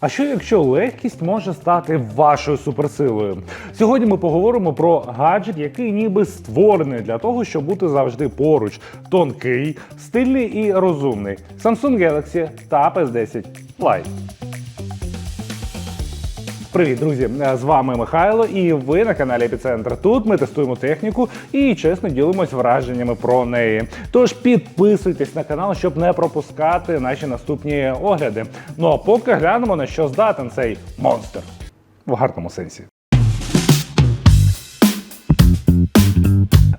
А що якщо легкість може стати вашою суперсилою? Сьогодні ми поговоримо про гаджет, який ніби створений для того, щоб бути завжди поруч, тонкий, стильний і розумний. Samsung Galaxy Tab S10 Lite. Привіт, друзі! З вами Михайло, і ви на каналі Епіцентр. Тут ми тестуємо техніку і чесно ділимось враженнями про неї. Тож підписуйтесь на канал, щоб не пропускати наші наступні огляди. Ну а поки глянемо на що здатен цей монстр в гарному сенсі.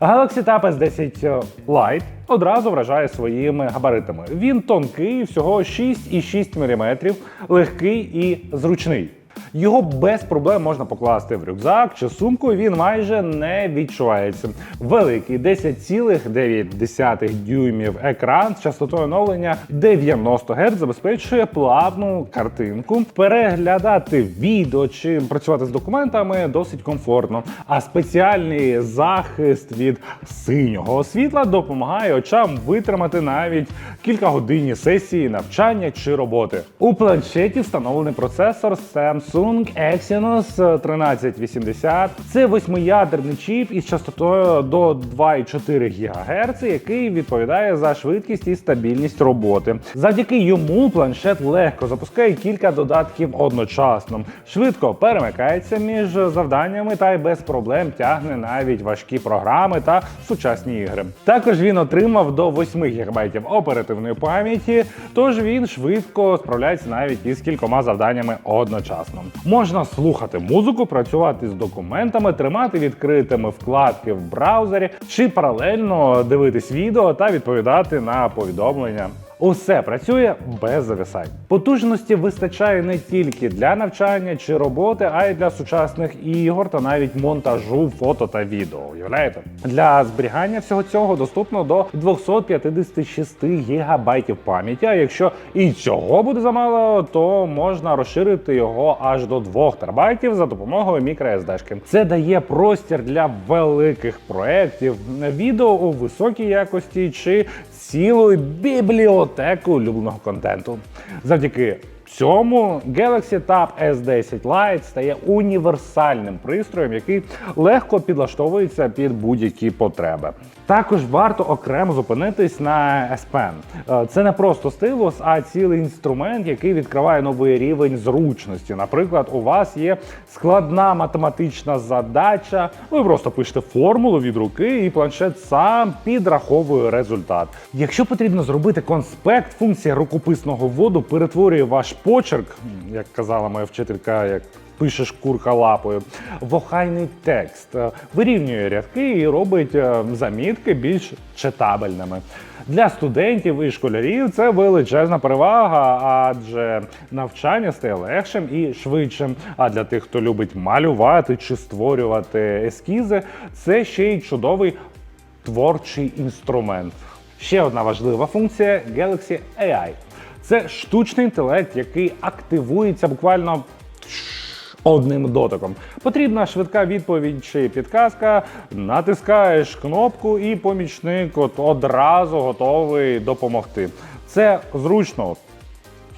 Galaxy Tab S10 Lite одразу вражає своїми габаритами. Він тонкий, всього 6,6 мм, легкий і зручний. Його без проблем можна покласти в рюкзак чи сумку, він майже не відчувається. Великий 10,9 дюймів екран з частотою оновлення 90 Гц забезпечує плавну картинку. Переглядати відео чи працювати з документами досить комфортно. А спеціальний захист від синього світла допомагає очам витримати навіть кількагодинні сесії навчання чи роботи. У планшеті встановлений процесор Samsung Exynos 1380. Це восьмиядерний чіп із частотою до 2,4 ГГц, який відповідає за швидкість і стабільність роботи. Завдяки йому планшет легко запускає кілька додатків одночасно, швидко перемикається між завданнями та й без проблем тягне навіть важкі програми та сучасні ігри. Також він отримав до 8 ГБ оперативної пам'яті, тож він швидко справляється навіть із кількома завданнями одночасно. Можна слухати музику, працювати з документами, тримати відкритими вкладки в браузері чи паралельно дивитись відео та відповідати на повідомлення. Усе працює без зависань. Потужності вистачає не тільки для навчання чи роботи, а й для сучасних ігор та навіть монтажу фото та відео. Уявляєте? Для зберігання всього цього доступно до 256 гігабайтів пам'яті. А якщо і цього буде замало, то можна розширити його аж до 2 терабайтів за допомогою microSD-шки. Це дає простір для великих проєктів, відео у високій якості чи цілої бібліотеку улюбленого контенту. Завдяки цьому Galaxy Tab S10 Lite стає універсальним пристроєм, який легко підлаштовується під будь-які потреби. Також варто окремо зупинитись на S. Е, Це не просто стилус, а цілий інструмент, який відкриває новий рівень зручності. Наприклад, у вас є складна математична задача, ви просто пишете формулу від руки, і планшет сам підраховує результат. Якщо потрібно зробити конспект, функція рукописного вводу перетворює ваш почерк, як казала моя вчителька, як пишеш курка лапою, в охайний текст, е, вирівнює рядки і робить е, замітки більш читабельними. Для студентів і школярів це величезна перевага, адже навчання стає легшим і швидшим. А для тих, хто любить малювати чи створювати ескізи, це ще й чудовий творчий інструмент. Ще одна важлива функція Galaxy AI. Це штучний інтелект, який активується буквально одним дотиком. Потрібна швидка відповідь чи підказка, натискаєш кнопку, і помічник от одразу готовий допомогти. Це зручно.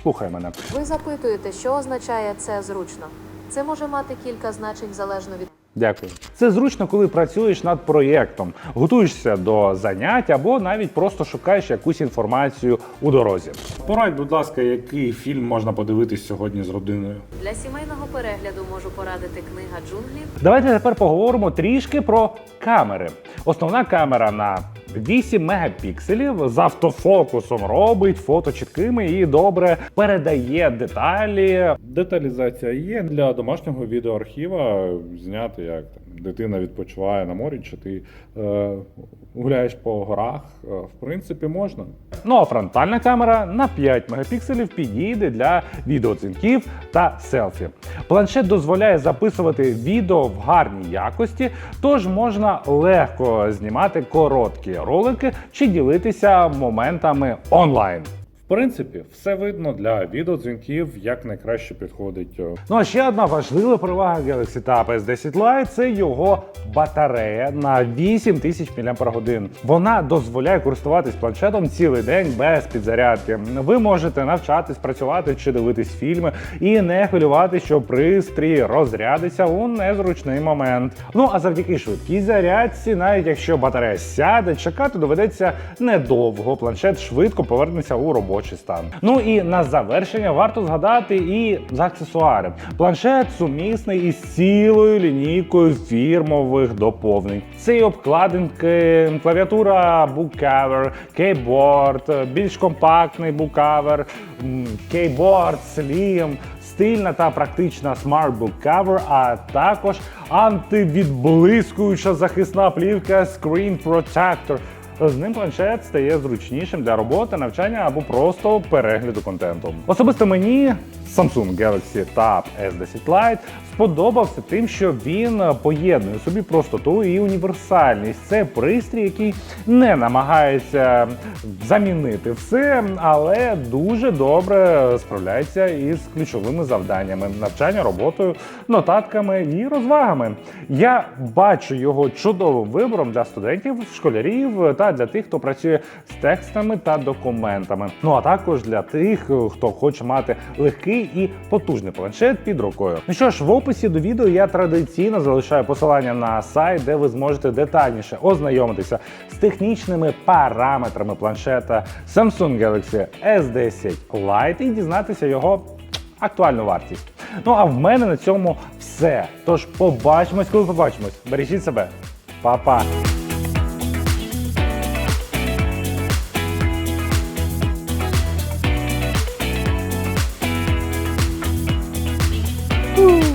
Слухай мене. Ви запитуєте, що означає це зручно? Це може мати кілька значень залежно від Дякую. Це зручно, коли працюєш над проєктом, готуєшся до занять або навіть просто шукаєш якусь інформацію у дорозі. Порадь, будь ласка, який фільм можна подивитись сьогодні з родиною? для сімейного перегляду можу порадити книга джунглів. Давайте тепер поговоримо трішки про камери. Основна камера на 8 мегапікселів з автофокусом робить фото чіткими і добре передає деталі. Деталізація є для домашнього відеоархіва. Зняти як там дитина відпочиває на морі, чи ти е, гуляєш по горах. Е, в принципі, можна. Ну а фронтальна камера на 5 мегапікселів підійде для відеодзвінків та селфі. Планшет дозволяє записувати відео в гарній якості, тож можна легко знімати короткі ролики чи ділитися моментами онлайн. Принципі, все видно для відеодзвінків, як найкраще підходить. Ну а ще одна важлива перевага Galaxy Tab S10 Lite – це його батарея на 8000 мАч. Вона дозволяє користуватись планшетом цілий день без підзарядки. Ви можете навчатись працювати чи дивитись фільми і не хвилювати, що пристрій розрядиться у незручний момент. Ну а завдяки швидкій зарядці, навіть якщо батарея сяде, чекати доведеться недовго. Планшет швидко повернеться у робочий стан. Ну і на завершення варто згадати і за аксесуари. Планшет сумісний із цілою лінійкою фірмових доповнень. Це і обкладинки, клавіатура буккавер, кейборд, більш компактний буккавер, кейборд, слім, стильна та практична Smart Cover, а також антивідблискуюча захисна плівка Screen Protector. З ним планшет стає зручнішим для роботи, навчання або просто перегляду контенту. Особисто мені Samsung Galaxy Tab S10 Lite сподобався тим, що він поєднує собі простоту і універсальність. Це пристрій, який не намагається замінити все, але дуже добре справляється із ключовими завданнями навчання, роботою, нотатками і розвагами. Я бачу його чудовим вибором для студентів, школярів та для тих, хто працює з текстами та документами. Ну а також для тих, хто хоче мати легкий і потужний планшет під рукою. Ну що ж, в описі до відео я традиційно залишаю посилання на сайт, де ви зможете детальніше ознайомитися з технічними параметрами планшета Samsung Galaxy S10 Lite і дізнатися його актуальну вартість. Ну а в мене на цьому все. Тож побачимось, коли побачимось. Бережіть себе, Па-па! Ooh.